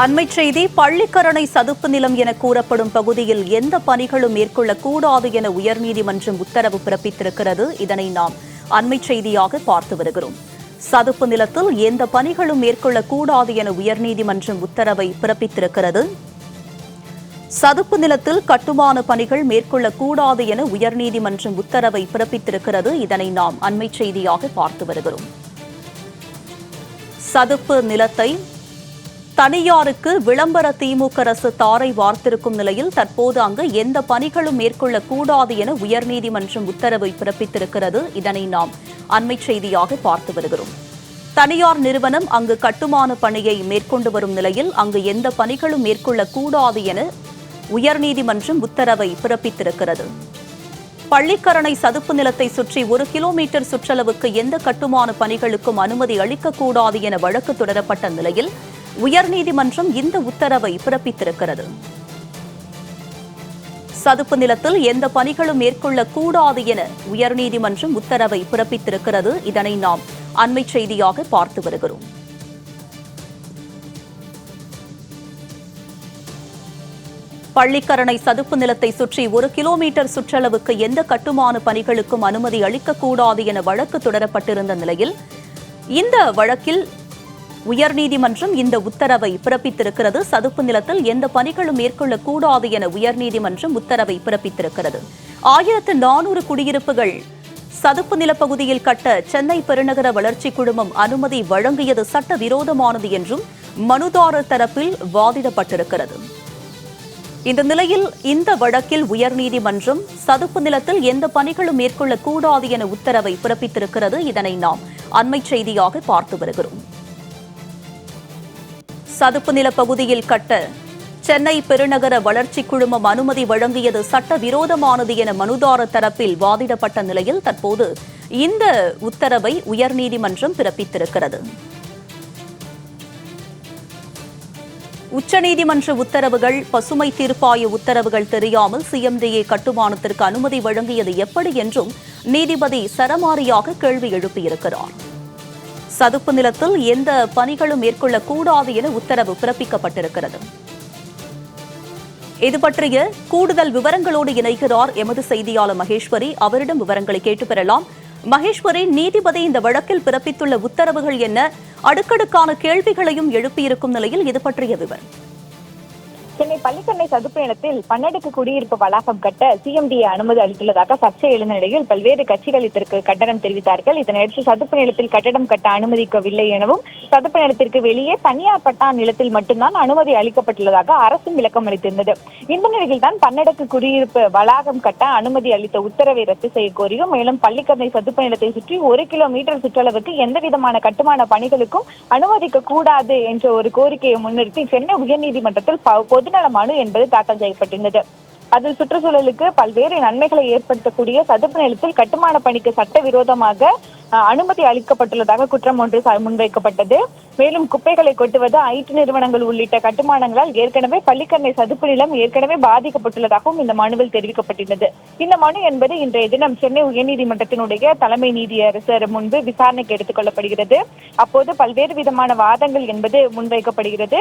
அண்மைச் செய்தி பள்ளிக்கரணை சதுப்பு நிலம் என கூறப்படும் பகுதியில் எந்த பணிகளும் மேற்கொள்ளக்கூடாது என உயர்நீதிமன்றம் உத்தரவு பிறப்பித்திருக்கிறது. இதனை நாம் அண்மைச் செய்தியாக பார்த்து வருகிறோம். சதுப்பு நிலத்தில் எந்த பணிகளும் மேற்கொள்ளக்கூடாது என உயர்நீதிமன்றம் உத்தரவை பிறப்பித்திருக்கிறது. சதுப்பு நிலத்தில் கட்டுமான பணிகள் மேற்கொள்ளக்கூடாது என உயர்நீதிமன்றம் உத்தரவை பிறப்பித்திருக்கிறது. இதனை நாம் அண்மைச் செய்தியாக பார்த்து வருகிறோம். சதுப்பு நிலத்தை தனியாருக்கு விளம்பர திமுக அரசு தாரை வார்த்திருக்கும் நிலையில் தற்போது அங்கு எந்த பணிகளும் மேற்கொள்ளக்கூடாது என உயர்நீதிமன்றம் உத்தரவை பிறப்பித்திருக்கிறது. இதனை நாம் அண்மைச் செய்தியாக பார்த்து வருகிறோம். தனியார் நிறுவனம் அங்கு கட்டுமான பணியை மேற்கொண்டு வரும் நிலையில் அங்கு எந்த பணிகளும் மேற்கொள்ளக்கூடாது என உயர்நீதிமன்றம் உத்தரவை பிறப்பித்திருக்கிறது. பள்ளிக்கரணை சதுப்பு நிலத்தை சுற்றி ஒரு கிலோமீட்டர் சுற்றளவுக்கு எந்த கட்டுமான பணிகளுக்கும் அனுமதி அளிக்கக்கூடாது என வழக்கு தொடரப்பட்ட நிலையில் உயர்நீதிமன்றம் இந்த உத்தரவை பிறப்பித்திருக்கிறது. சதுப்பு நிலத்தில் எந்த பணிகளும் மேற்கொள்ளக்கூடாது என உயர்நீதிமன்றம் உத்தரவை பிறப்பித்திருக்கிறது. இதனை நாம் அண்மை செய்தியாக பார்த்து வருகிறோம். பள்ளிக்கரணை சதுப்பு நிலத்தை சுற்றி ஒரு கிலோமீட்டர் சுற்றளவுக்கு எந்த கட்டுமான பணிகளுக்கும் அனுமதி அளிக்கக்கூடாது என வழக்கு தொடரப்பட்டிருந்த நிலையில் இந்த வழக்கில் உயர்நீதிமன்றம் இந்த உத்தரவை பிறப்பித்திருக்கிறது. சதுப்பு நிலத்தில் எந்த பணிகளும் மேற்கொள்ளக்கூடாது என உயர்நீதிமன்றம் உத்தரவை பிறப்பித்திருக்கிறது. ஆயிரத்து நானூறு குடியிருப்புகள் சதுப்பு நிலப்பகுதியில் கட்ட சென்னை பெருநகர வளர்ச்சி குழுமம் அனுமதி வழங்கியது சட்டவிரோதமானது என்றும் மனுதாரர் தரப்பில் வாதிடப்பட்டிருக்கிறது. இந்த நிலையில் இந்த வழக்கில் உயர்நீதிமன்றம் சதுப்பு நிலத்தில் எந்த பணிகளும் மேற்கொள்ளக்கூடாது என உத்தரவை பிறப்பித்திருக்கிறது. இதனை நாம் அண்மைச் செய்தியாக பார்த்து வருகிறோம். சதுப்பு நில பகுதியில் கட்ட. சென்னை பெருநகர வளர்ச்சி குழுமம் அனுமதி வழங்கியது சட்டவிரோதமானது என மனுதாரர் தரப்பில் வாதிடப்பட்ட நிலையில் தற்போது இந்த உத்தரவை உயர்நீதிமன்றம் பிறப்பித்திருக்கிறது. உச்சநீதிமன்ற உத்தரவுகள் பசுமை தீர்ப்பாய உத்தரவுகள் தெரியாமல் சிஎம்டிஏ கட்டுமானத்திற்கு அனுமதி வழங்கியது எப்படி என்றும் நீதிபதி சரமாரியாக கேள்வி எழுப்பியிருக்கிறார். சதுப்பு நிலத்தில் எந்த பணிகளும் மேற்கொள்ளக்கூடாது என உத்தரவு பிறப்பிக்கப்பட்டிருக்கிறது. இது பற்றிய கூடுதல் விவரங்களோடு இணைகிறார் எமது செய்தியாளர் மகேஸ்வரி. அவரிடம் விவரங்களை கேட்டு பெறலாம் மகேஸ்வரி நீதிபதி இந்த வழக்கில் பிறப்பித்துள்ள உத்தரவுகள் என்ன? அடுக்கடுக்கான கேள்விகளையும் எழுப்பியிருக்கும் நிலையில் இது பற்றிய விவரம். சென்னை பள்ளிக்கண்ணை சதுப்பு நிலத்தில் பன்னெடுக்கு குடியிருப்பு வளாகம் கட்ட சிஎம்டிஏ அனுமதி அளித்துள்ளதாக சர்ச்சை எழுந்த நிலையில் பல்வேறு கட்சிகள் இதற்கு கட்டணம் தெரிவித்தார்கள். இதனையடுத்து சதுப்பு நிலத்தில் கட்டடம் கட்ட அனுமதிக்கவில்லை எனவும் சதுப்பு நிலத்திற்கு வெளியே தனியார் பட்டா நிலத்தில் மட்டும்தான் அனுமதி அளிக்கப்பட்டுள்ளதாக அரசும் விளக்கம் அளித்திருந்தது. இந்த நிலையில் தான் பன்னெடுக்கு குடியிருப்பு வளாகம் கட்ட அனுமதி அளித்த உத்தரவை ரத்து செய்ய கோரியும் மேலும் பள்ளிக்கண்ணை சதுப்பு நிலத்தை சுற்றி ஒரு கிலோமீட்டர் சுற்றளவுக்கு எந்த விதமான கட்டுமான பணிகளுக்கும் அனுமதிக்க கூடாது என்ற ஒரு கோரிக்கையை முன்னிறுத்தி சென்னை உயர்நீதிமன்றத்தில் பொதுநல பொதுநல மனு என்பது தாக்கல் செய்யப்பட்டிருந்தது அதில் சுற்றுச்சூழலுக்கு பல்வேறு நன்மைகளை ஏற்படுத்தக்கூடிய சதுப்பு நிலத்தில் கட்டுமான பணிக்கு சட்டவிரோதமாக விரோதமாக அனுமதி அளிக்கப்பட்டுள்ளதாக குற்றம் ஒன்று முன்வைக்கப்பட்டது. மேலும் குப்பைகளை கொட்டுவது ஐடி நிறுவனங்கள் உள்ளிட்ட கட்டுமானங்களால் ஏற்கனவே பள்ளிக்கரணை சதுப்பு நிலம் ஏற்கனவே பாதிக்கப்பட்டுள்ளதாகவும் இந்த மனுவில் தெரிவிக்கப்பட்டிருந்தது இந்த மனு என்பது இன்றைய தினம் சென்னை உயர்நீதிமன்றத்தினுடைய தலைமை நீதியரசர் முன்பு விசாரணைக்கு எடுத்துக் கொள்ளப்படுகிறது. அப்போது பல்வேறு விதமான வாதங்கள் என்பது முன்வைக்கப்படுகிறது.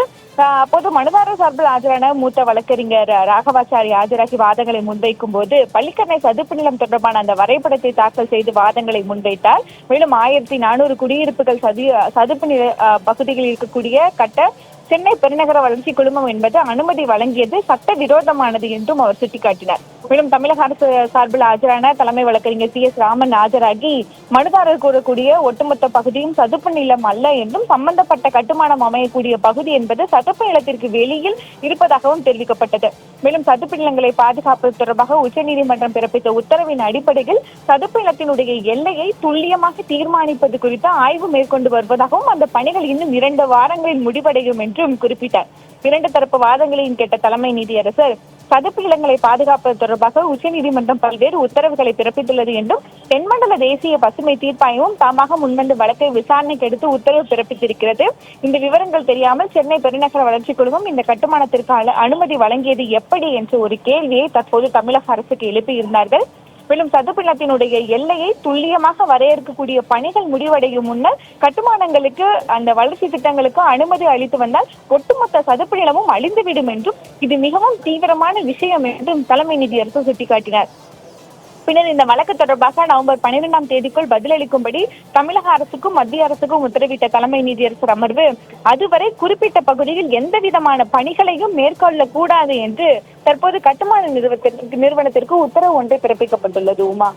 அப்போது மனுதாரர் சார்பில் ஆஜரான மூத்த வழக்கறிஞர் ராகவாச்சாரி ஆஜராகி வாதங்களை முன்வைக்கும் போது பள்ளிக்கரணை சதுப்பு நிலம் தொடர்பான அந்த வரைபடத்தை தாக்கல் செய்து வாதங்களை முன்வைத்தார். மேலும் ஆயிரத்தி நானூறு குடியிருப்புகள் சதி சதுப்பு நில ஆஹ் பகுதிகளில் இருக்கக்கூடிய கட்ட சென்னை பெருநகர வளர்ச்சி குழுமம் என்பது அனுமதி வழங்கியது சட்டவிரோதமானது என்றும் அவர் சுட்டிக்காட்டினார். மேலும் தமிழக அரசு சார்பில் ஆஜரான தலைமை வழக்கறிஞர் சி எஸ் ராமன் ஆஜராகி மனுதாரர் கூறக்கூடிய ஒட்டுமொத்த பகுதியும் சதுப்பு நிலம் அல்ல என்றும் சம்பந்தப்பட்ட கட்டுமானம் அமையக்கூடிய பகுதி என்பது சதுப்பு நிலத்திற்கு வெளியில் இருப்பதாகவும் தெரிவிக்கப்பட்டது. மேலும் சதுப்பு நிலங்களை பாதுகாப்பது தொடர்பாக உச்சநீதிமன்றம் பிறப்பித்த உத்தரவின் அடிப்படையில் சதுப்பு நிலத்தினுடைய எல்லையை துல்லியமாக தீர்மானிப்பது குறித்து ஆய்வு மேற்கொண்டு வருவதாகவும் அந்த பணிகள் இன்னும் இரண்டு வாரங்களில் முடிவடையும் என்றும் குறிப்பிட்டார். இரண்டு தரப்பு வாதங்களையும் கேட்ட தலைமை நீதியரசர் சதுப்பு நிலங்களை பாதுகாப்பது தொடர்பாக உச்சநீதிமன்றம் பல்வேறு உத்தரவுகளை பிறப்பித்துள்ளது என்றும் தென்மண்டல தேசிய பசுமை தீர்ப்பாயமும் தாமாக முன்வந்து வழக்கை விசாரணைக்கு எடுத்து உத்தரவு பிறப்பித்திருக்கிறது. இந்த விவரங்கள் தெரியாமல் சென்னை பெருநகர வளர்ச்சி குழுமம் இந்த கட்டுமானத்திற்கு அனுமதி வழங்கியது எப்படி என்ற ஒரு கேள்வியை தற்போது தமிழக அரசுக்கு எழுப்பியிருந்தார்கள். மேலும் சதுப்பிலத்தினுடைய எல்லையை துல்லியமாக வரையறுக்கக்கூடிய பணிகள் முடிவடையும் முன்னர் கட்டுமானங்களுக்கு அந்த வளர்ச்சி திட்டங்களுக்கு அனுமதி அளித்து வந்தால் ஒட்டுமொத்த சதுப்பு நிலமும் அழிந்துவிடும் என்றும் இது மிகவும் தீவிரமான விஷயம் என்றும் தலைமை நீதியரசர் சுட்டிக்காட்டினார். பின்னர் இந்த வழக்கு தொடர்பாக நவம்பர் பன்னிரெண்டாம் தேதிக்குள் பதிலளிக்கும்படி தமிழக அரசுக்கும் மத்திய அரசுக்கும் உத்தரவிட்ட தலைமை நீதியரசர் அமர்வு அதுவரை குறிப்பிட்ட பகுதியில் எந்த விதமான பணிகளையும் மேற்கொள்ள கூடாது என்று தற்போது கட்டுமான நிறுவனத்திற்கு நிறுவனத்திற்கு உத்தரவு ஒன்றை பிறப்பிக்கப்பட்டுள்ளது உமா.